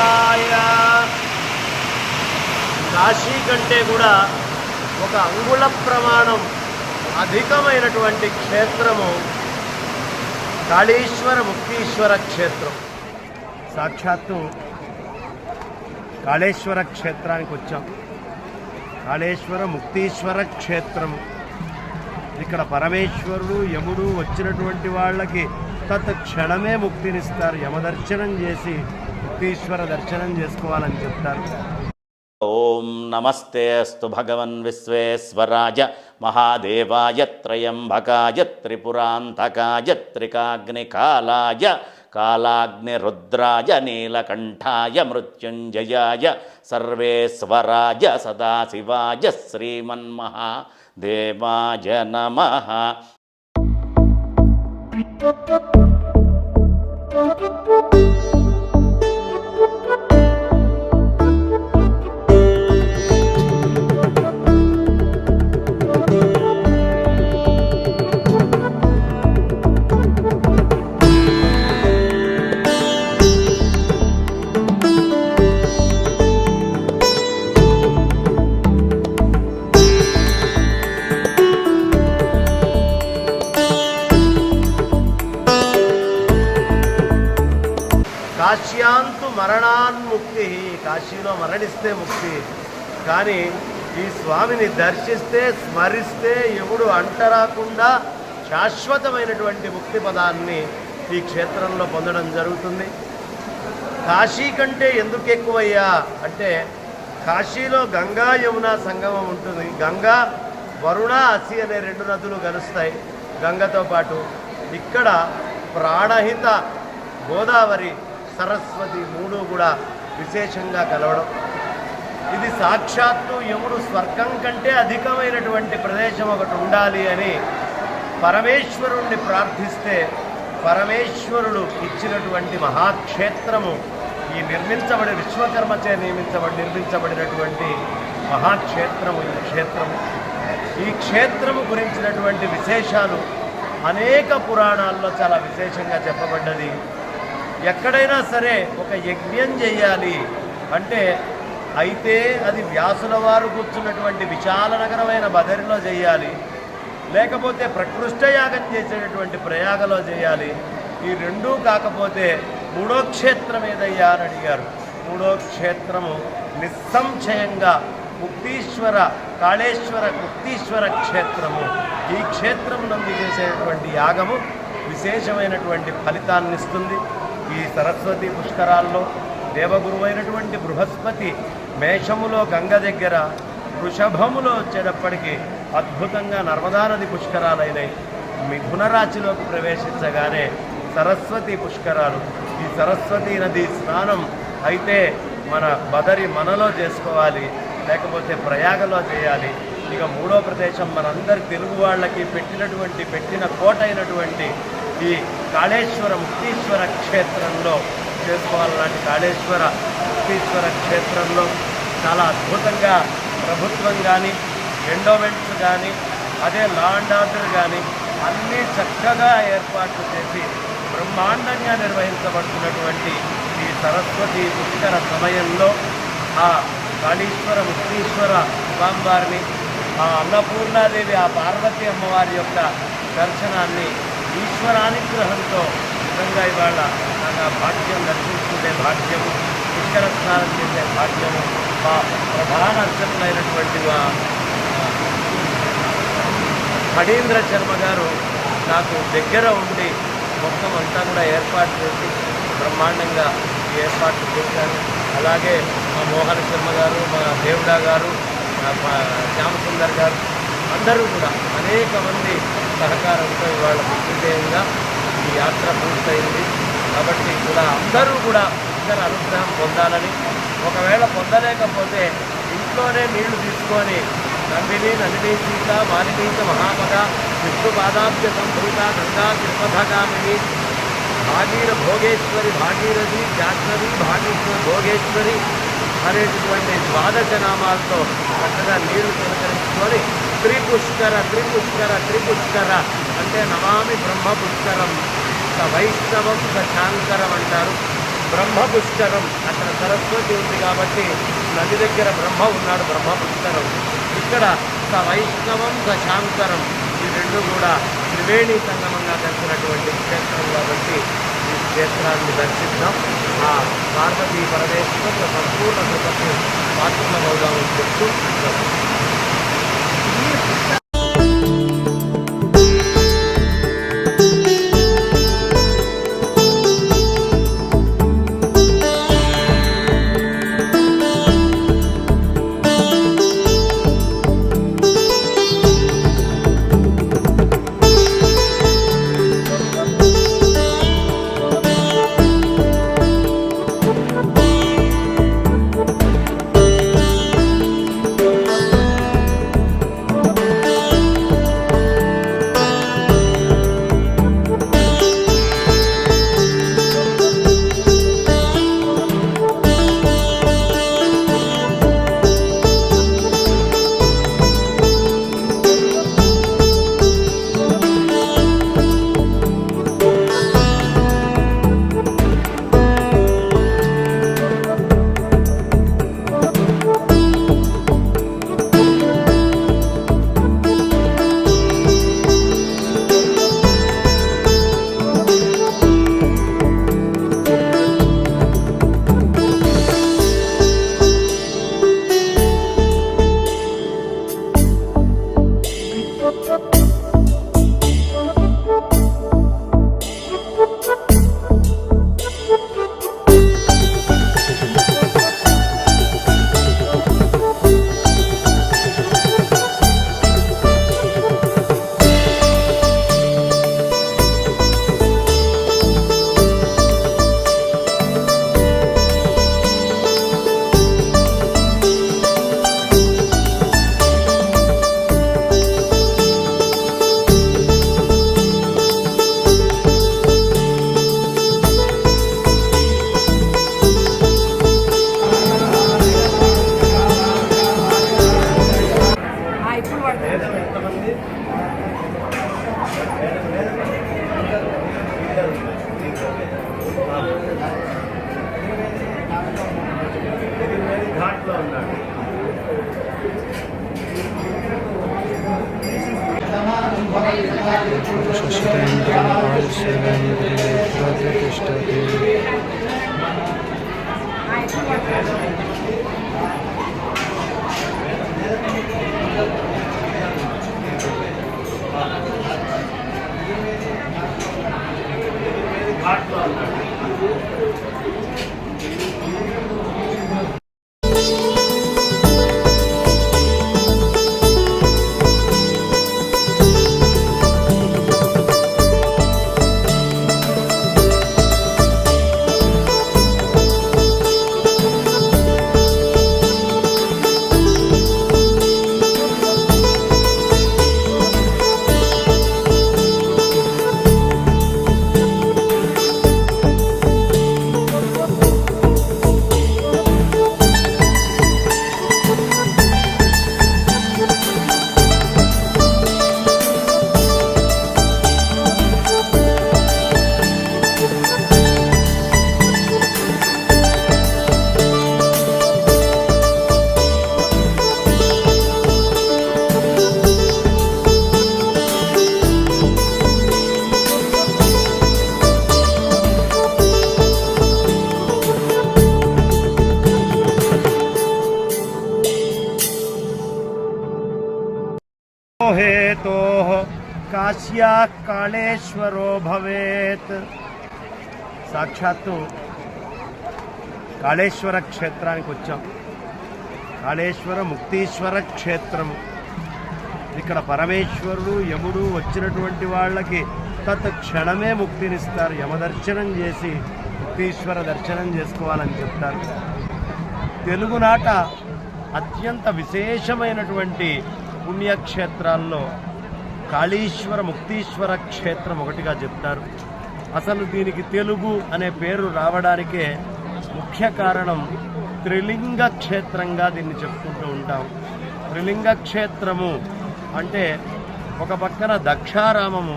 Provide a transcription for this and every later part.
శివాయ కాశీ కంటే కూడా ఒక అంగుళ ప్రమాణం అధికమైనటువంటి క్షేత్రము కాళీశ్వర ముక్తీశ్వర క్షేత్రం. సాక్షాత్తు కాళేశ్వర క్షేత్రానికి వచ్చాం. కాళేశ్వర ముక్తీశ్వర క్షేత్రము. ఇక్కడ పరమేశ్వరుడు యముడు వచ్చినటువంటి వాళ్ళకి తత్ క్షణమే ముక్తినిస్తారు యమదర్శనం చేసి ముక్తీశ్వర దర్శనం చేసుకోవాలని చెప్తారు ఓం నమస్తే అస్తు భగవన్ విశ్వేశ్వరాయ మహాదేవాయ త్రయంబకాయ త్రిపురాంతకాయ త్రికాగ్నికాలాయ కాళాగ్నిరుద్రాయ నీలకంఠాయ మృత్యుంజయాయ సర్వేశ్వరాయ సదాశివాయ శ్రీమన్మహాదేవాయ నమ Thank you. కాశీలో మరణిస్తే ముక్తి. కానీ ఈ స్వామిని దర్శిస్తే స్మరిస్తే ఎవడు అంటరాకుండా శాశ్వతమైనటువంటి ముక్తి పదాన్ని ఈ క్షేత్రంలో పొందడం జరుగుతుంది. కాశీ కంటే ఎందుకు ఎక్కువయ్యా? అంటే కాశీలో గంగా యమున సంగమం ఉంటుంది. గంగా వరుణ అసి అనే రెండు నదులు కలుస్తాయి గంగతో పాటు. ఇక్కడ ప్రాణహిత గోదావరి సరస్వతి మూడు కూడా విశేషంగా కలవడం. ఇది సాక్షాత్తు యముడు స్వర్గం కంటే అధికమైనటువంటి ప్రదేశం ఒకటి ఉండాలి అని పరమేశ్వరుణ్ణి ప్రార్థిస్తే పరమేశ్వరుడు ఇచ్చినటువంటి మహాక్షేత్రము ఈ నిర్మించబడి విశ్వకర్మచే నియమించబడి నిర్మించబడినటువంటి మహాక్షేత్రము ఈ క్షేత్రము. ఈ క్షేత్రము గురించినటువంటి విశేషాలు అనేక పురాణాల్లో చాలా విశేషంగా చెప్పబడ్డది. ఎక్కడైనా సరే ఒక యజ్ఞం చేయాలి. అంటే అయితే అది వ్యాసుల వారు కూర్చున్నటువంటి విశాల నగరమైన బదరిలో చేయాలి. లేకపోతే ప్రకృష్ట యాగం చేసేటటువంటి ప్రయాగలో చేయాలి. ఈ రెండూ కాకపోతే మూడో క్షేత్రం ఏదయ్యా అని అడిగారు. మూడో క్షేత్రము నిస్సంశయంగా ముక్తీశ్వర కాళేశ్వర ముక్తీశ్వర క్షేత్రము. ఈ క్షేత్రం నందు చేసేటువంటి యాగము విశేషమైనటువంటి ఫలితాన్ని ఇస్తుంది ఈ సరస్వతి పుష్కరాల్లో దేవగురువైనటువంటి బృహస్పతి మేషములో గంగ దగ్గర వృషభములో వచ్చేటప్పటికీ అద్భుతంగా నర్మదా నది పుష్కరాలైనాయి మిథున రాశిలోకి ప్రవేశించగానే సరస్వతి పుష్కరాలు. ఈ సరస్వతి నది స్నానం అయితే మన బదరి మనలో చేసుకోవాలి లేకపోతే ప్రయాగలో చేయాలి. ఇక మూడో ప్రదేశం మనందరి తెలుగు వాళ్ళకి పెట్టినటువంటి పెట్టిన కోట అయినటువంటి ఈ కాళేశ్వర ముక్తీశ్వర క్షేత్రంలో చేసుకోవాలన్నటి కాళేశ్వర ముక్తీశ్వర క్షేత్రంలో చాలా అద్భుతంగా ప్రభుత్వం కానీ ఎండోమెంట్స్ కానీ అదే లా అండ్ ఆర్డర్ కానీ అన్నీ చక్కగా ఏర్పాట్లు చేసి బ్రహ్మాండంగా నిర్వహించబడుతున్నటువంటి ఈ సరస్వతి పుష్కర సమయంలో ఆ కాళీశ్వర ముక్తీశ్వర స్వామివారిని ఆ అన్నపూర్ణాదేవి ఆ పార్వతీ అమ్మవారి యొక్క దర్శనాన్ని ఈశ్వరానుగ్రహంతో నిజంగా ఇవాళ నాకు ఆ భాగ్యం దర్శించుకునే భాగ్యము పుష్కర స్నానం చేసే భాగ్యము మా ప్రధాన అర్చకులైనటువంటి మా హడీంద్ర శర్మ గారు నాకు దగ్గర ఉండి మొత్తం అంతా కూడా ఏర్పాటు చేసి బ్రహ్మాండంగా ఏర్పాట్లు చేశారు. అలాగే మా మోహన శర్మ గారు మా దేవుడా గారు మా మా శ్యామసుందర్ గారు అందరూ కూడా అనేక మంది సహకారంతో ఇవాళ దిగ్విజయంగా ఈ యాత్ర పూర్తయింది. కాబట్టి కూడా అందరూ కూడా అందరి అనుగ్రహం పొందాలని ఒకవేళ పొందలేకపోతే ఇంట్లోనే నీళ్ళు తీసుకొని నందిని నందిని సీత మాలినీత మహాపద విష్ణు పాదాబ్జ సంభూత గంగా త్రిపథగామిని భాగీర భోగేశ్వరి భాగీరథి జాహ్నవి భాగేశ్వరి భోగేశ్వరి అనేటటువంటి ద్వాదశ నామాలతో చక్కగా నీళ్ళు పులకరించుకొని త్రిపుష్కర త్రిపుష్కర త్రిపుష్కర అంటే నమామి బ్రహ్మ పుష్కరం స వైష్ణవం స శాంకరం అంటారు. బ్రహ్మ పుష్కరం అక్కడ సరస్వతి ఉంది కాబట్టి నది దగ్గర బ్రహ్మ ఉన్నాడు బ్రహ్మ పుష్కరం ఇక్కడ స వైష్ణవం స శాంకరం ఈ రెండు కూడా త్రివేణి సంగమంగా కలిసినటువంటి క్షేత్రం కాబట్టి ఈ క్షేత్రాన్ని దర్శిద్దాం. ఆ పార్వతీ పరమేశ్వర సంపూర్ణ కృపకు పాత్రమవుదామని చెప్తూ हेतोः కాశ్యా కాళేశ్వరో భవేత్ సాక్షాత్తు కాళేశ్వర క్షేత్రానికి వచ్చాం కాళేశ్వర ముక్తీశ్వర క్షేత్రము ఇక్కడ పరమేశ్వరుడు యముడు వచ్చినటువంటి వాళ్ళకి తత్ క్షణమే ముక్తినిస్తారు యమదర్శనం చేసి ముక్తీశ్వర దర్శనం చేసుకోవాలని చెప్తారు. తెలుగునాట అత్యంత విశేషమైనటువంటి పుణ్యక్షేత్రాల్లో కాళీశ్వర ముక్తీశ్వర క్షేత్రం ఒకటిగా చెప్తారు. అసలు దీనికి తెలుగు అనే పేరు రావడానికే ముఖ్య కారణం త్రిలింగ క్షేత్రంగా దీన్ని చెప్పుకుంటూ ఉంటాం. త్రిలింగ క్షేత్రము అంటే ఒక పక్కన దక్షారామము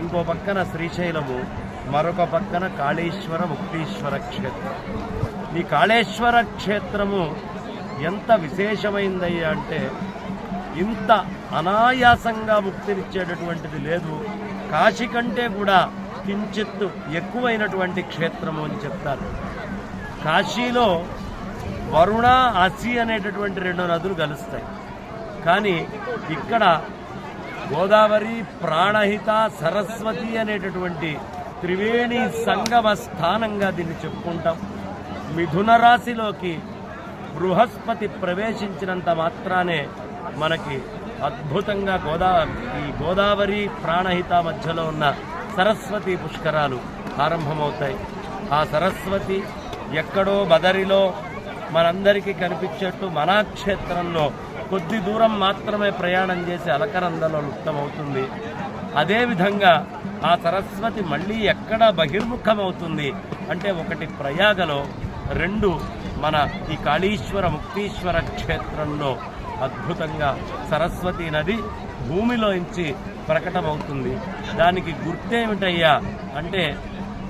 ఇంకో పక్కన శ్రీశైలము మరొక పక్కన కాళేశ్వర ముక్తీశ్వర క్షేత్రం. ఈ కాళేశ్వర క్షేత్రము ఎంత విశేషమైందయ్యా అంటే ఇంత అనాయాసంగా ముక్తినిచ్చేటటువంటిది లేదు. కాశీ కంటే కూడా కించిత్తు ఎక్కువైనటువంటి క్షేత్రము అని చెప్తారు. కాశీలో వరుణ అసి అనేటటువంటి రెండు నదులు కలుస్తాయి. కానీ ఇక్కడ గోదావరి ప్రాణహిత సరస్వతి అనేటటువంటి త్రివేణి సంగమ స్థానంగా దీన్ని చెప్పుకుంటాం. మిథున రాశిలోకి బృహస్పతి ప్రవేశించినంత మాత్రానే మనకి అద్భుతంగా గోదా ఈ గోదావరి ప్రాణహిత మధ్యలో ఉన్న సరస్వతి పుష్కరాలు ప్రారంభమవుతాయి ఆ సరస్వతి ఎక్కడో బదరిలో మనందరికీ కనిపించేట్టు మనాక్షేత్రంలో కొద్ది దూరం మాత్రమే ప్రయాణం చేసి అలకరందలో లుప్తమవుతుంది. అదేవిధంగా ఆ సరస్వతి మళ్ళీ ఎక్కడ బహిర్ముఖమవుతుంది అంటే ఒకటి ప్రయాగలో రెండు మన ఈ కాళీశ్వర ముక్తీశ్వర క్షేత్రంలో అద్భుతంగా సరస్వతి నది భూమిలోంచి ప్రకటమవుతుంది. దానికి గుర్తేమిటయ్యా అంటే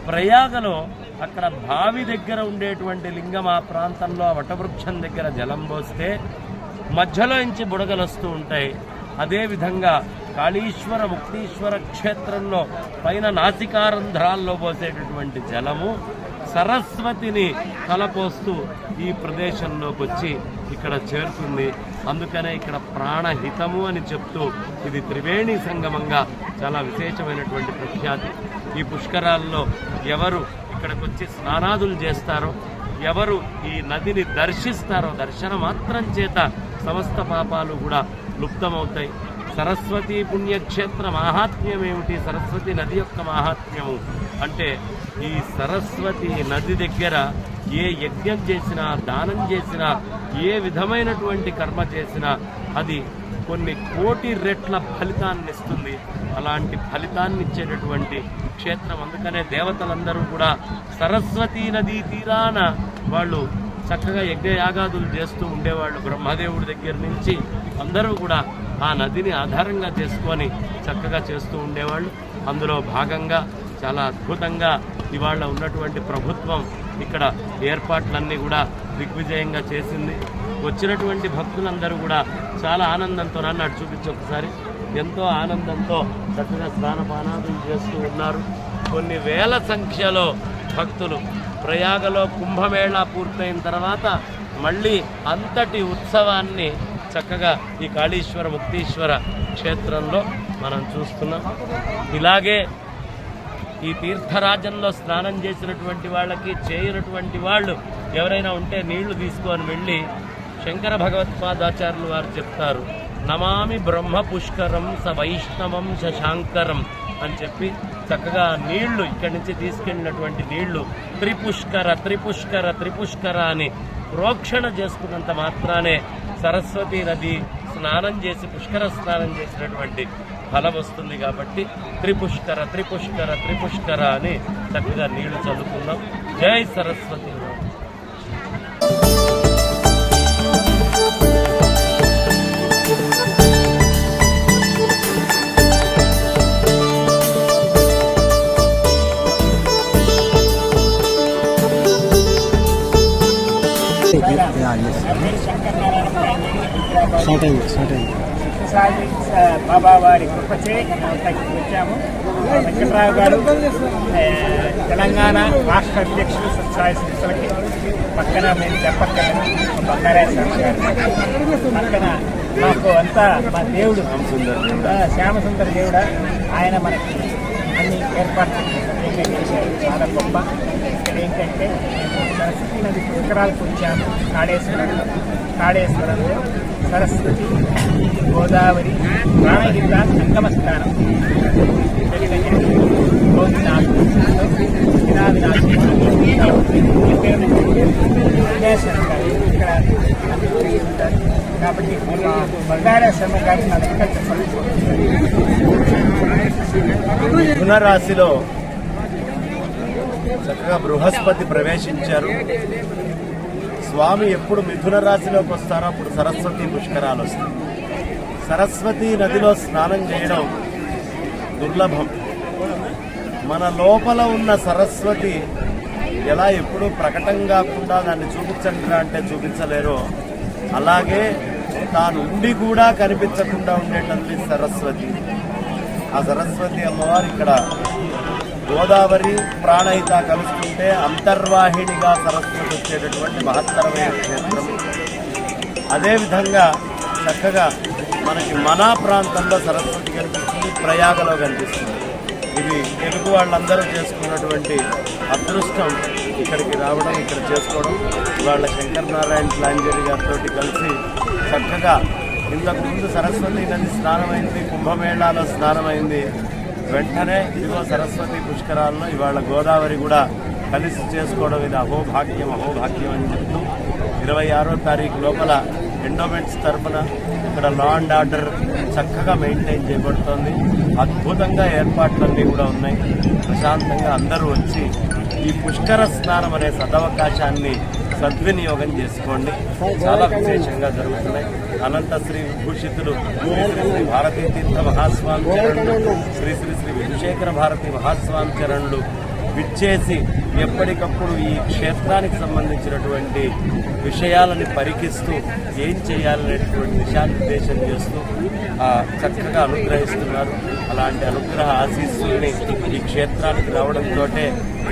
ప్రయాగలో అక్కడ బావి దగ్గర ఉండేటువంటి లింగం ఆ ప్రాంతంలో వటవృక్షం దగ్గర జలం పోస్తే మధ్యలోంచి బుడగలు వస్తూ ఉంటాయి. అదేవిధంగా కాళీశ్వర ముక్తీశ్వర క్షేత్రంలో పైన నాసికారంధ్రాల్లో పోసేటటువంటి జలము సరస్వతిని తలపోస్తూ ఈ ప్రదేశంలోకి వచ్చి ఇక్కడ చేరుతుంది. అందుకనే ఇక్కడ ప్రాణహితము అని చెప్తూ ఇది త్రివేణి సంగమంగా చాలా విశేషమైనటువంటి ప్రఖ్యాతి. ఈ పుష్కరాల్లో ఎవరు ఇక్కడికి వచ్చి స్నానాదులు చేస్తారో ఎవరు ఈ నదిని దర్శిస్తారో దర్శన మాత్రం చేత సమస్త పాపాలు కూడా లుప్తమవుతాయి. సరస్వతి పుణ్యక్షేత్ర మాహాత్మ్యం ఏమిటి సరస్వతి నది యొక్క మాహాత్మ్యము. అంటే ఈ సరస్వతి నది దగ్గర ఏ యజ్ఞం చేసినా దానం చేసినా ఏ విధమైనటువంటి కర్మ చేసినా అది కొన్ని కోటి రెట్ల ఫలితాన్ని ఇస్తుంది. అలాంటి ఫలితాన్ని ఇచ్చేటటువంటి క్షేత్రం. అందుకనే దేవతలందరూ కూడా సరస్వతీ నదీ తీరాన వాళ్ళు చక్కగా యజ్ఞయాగాదులు చేస్తూ ఉండేవాళ్ళు. బ్రహ్మదేవుడి దగ్గర నుంచి అందరూ కూడా ఆ నదిని ఆధారంగా చేసుకొని చక్కగా చేస్తూ ఉండేవాళ్ళు. అందులో భాగంగా చాలా అద్భుతంగా ఇవాళ ఉన్నటువంటి ప్రభుత్వం ఇక్కడ ఏర్పాట్లన్నీ కూడా దిగ్విజయంగా చేసింది. వచ్చినటువంటి భక్తులందరూ కూడా చాలా ఆనందంతో నన్ను అటు చూపించి ఒకసారి ఎంతో ఆనందంతో చక్కగా స్నానపానాదులు చేస్తూ ఉన్నారు. కొన్ని వేల సంఖ్యలో భక్తులు ప్రయాగలో కుంభమేళా పూర్తయిన తర్వాత మళ్ళీ అంతటి ఉత్సవాన్ని చక్కగా ఈ కాళీశ్వర ముక్తీశ్వర క్షేత్రంలో మనం చూస్తున్నాం. ఇలాగే ఈ తీర్థరాజంలో స్నానం చేసినటువంటి వాళ్ళకి చేయనటువంటి వాళ్ళు ఎవరైనా ఉంటే నీళ్ళు తీసుకొని వెళ్ళి శంకర భగవత్పాదాచార్యులు వారు చెప్తారు నమామి బ్రహ్మ పుష్కరం స వైష్ణవం శశాంకరం అని చెప్పి చక్కగా నీళ్ళు ఇక్కడి నుంచి తీసుకెళ్ళినటువంటి నీళ్ళు త్రిపుష్కర త్రిపుష్కర త్రిపుష్కర అని ప్రోక్షణ చేసుకున్నంత మాత్రానే సరస్వతి నది స్నానం చేసి పుష్కర స్నానం చేసినటువంటి ఫలం వస్తుంది కాబట్టి త్రిపుష్కర త్రిపుష్కర త్రిపుష్కర అని చక్కగా నీళ్ళు చల్లుకుందాం జై సరస్వతి స్టార్ట్ అయింది అయింది సాయి బాబా వారి కృపచే వచ్చాము. వెంకట్రావు గారు తెలంగాణ రాష్ట్ర అధ్యక్షులు సత్సాయి సంస్థలకి పక్కన మేము చెప్పక్కన బంగారేశ్వర గారు పక్కన. మాకు అంతా మా దేవుడు శ్యామసుందర దేవుడ. ఆయన మనకి అన్ని ఏర్పాట్లు చేశారు. చాలా గొప్ప. ఇక్కడ ఏంటంటే సరస్వతి నది పుష్కరాలకు వచ్చాము. కాళేశ్వరంలో కాళేశ్వరంలో సరస్వతి గోదావరి ప్రాణహిత సంగమ స్థానం ఇక్కడ ఉంటారు కాబట్టి పునరాశిలో చక్కగా బృహస్పతి ప్రవేశించారు. స్వామి ఎప్పుడు మిథున రాశిలోకి వస్తారో అప్పుడు సరస్వతి పుష్కరాలు వస్తాయి. సరస్వతి నదిలో స్నానం చేయడం దుర్లభం. మన లోపల ఉన్న సరస్వతి ఎలా ఎప్పుడూ ప్రకటం కాకుండా దాన్ని చూపించండిరా అంటే చూపించలేరో. అలాగే తాను ఉండి కూడా కనిపించకుండా ఉండేటది సరస్వతి. ఆ సరస్వతి అమ్మవారు ఇక్కడ గోదావరి ప్రాణహిత కలుస్తుంటే అంతర్వాహినిగా సరస్వతి వచ్చేటటువంటి మహత్తరమైన క్షేత్రం. అదేవిధంగా చక్కగా మనకి మనా ప్రాంతంలో సరస్వతి కనిపిస్తుంది ప్రయాగలో కనిపిస్తుంది. ఇది తెలుగు వాళ్ళందరూ చేసుకున్నటువంటి అదృష్టం ఇక్కడికి రావడం ఇక్కడ చేసుకోవడం. వాళ్ళ శంకర్ నారాయణ ప్లాంజరి గారితో కలిసి చక్కగా ఇంతకుముందు సరస్వతి నది స్నానమైంది కుంభమేళాలో స్నానమైంది. వెంటనే ఇదిగో సరస్వతి పుష్కరాల్లో ఇవాళ గోదావరి కూడా కలిసి చేసుకోవడం ఇది అహోభాగ్యం అహోభాగ్యం అని చెప్తూ ఇరవై ఆరో తారీఖు లోపల ఎండోమెంట్స్ తరఫున ఇక్కడ లా అండ్ ఆర్డర్ చక్కగా మెయింటైన్ చేయబడుతోంది. అద్భుతంగా ఏర్పాట్లన్నీ కూడా ఉన్నాయి. ప్రశాంతంగా అందరూ వచ్చి ఈ పుష్కర స్నానం అనే సదవకాశాన్ని సద్వినియోగం చేసుకోండి. చాలా విశేషంగా జరుగుతున్నాయి. అనంత శ్రీ విభూషితులు శ్రీ శ్రీ శ్రీ భారతీ తీర్థ మహాస్వామి చరణులు శ్రీ శ్రీ శ్రీ విభూషేఖర భారతి మహాస్వామి చరణులు విచ్చేసి ఎప్పటికప్పుడు ఈ క్షేత్రానికి సంబంధించినటువంటి విషయాలని పరికిస్తూ ఏం చేయాలనేటువంటి దిశానిర్దేశం చేస్తూ చక్కగా అనుగ్రహిస్తున్నారు. అలాంటి అనుగ్రహ ఆశీస్సుల్ని ఈ క్షేత్రానికి రావడంతో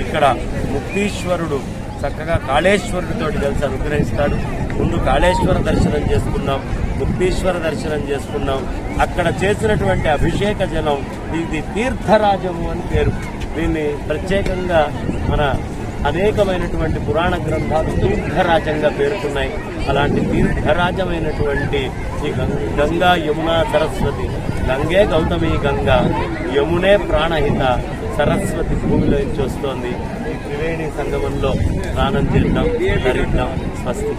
ఇక్కడ ముక్తీశ్వరుడు చక్కగా కాళేశ్వరుడితో కలిసి అనుగ్రహిస్తాడు. ముందు కాళేశ్వర దర్శనం చేసుకున్నాం ముక్తీశ్వర దర్శనం చేసుకున్నాం. అక్కడ చేసినటువంటి అభిషేక జలం ఇది తీర్థరాజము అని పేరు. దీన్ని ప్రత్యేకంగా మన అనేకమైనటువంటి పురాణ గ్రంథాలు తీర్థరాజంగా పేర్కొన్నాయి. అలాంటి తీర్థరాజమైనటువంటి ఈ గం- గంగా యమున సరస్వతి గంగే గౌతమి గంగా యమునే ప్రాణహిత సరస్వతి భూమిలో నుంచి వస్తోంది. త్రివేణి సంగమంలో స్నానం చేద్దాం ధరిద్దాం స్వస్తి.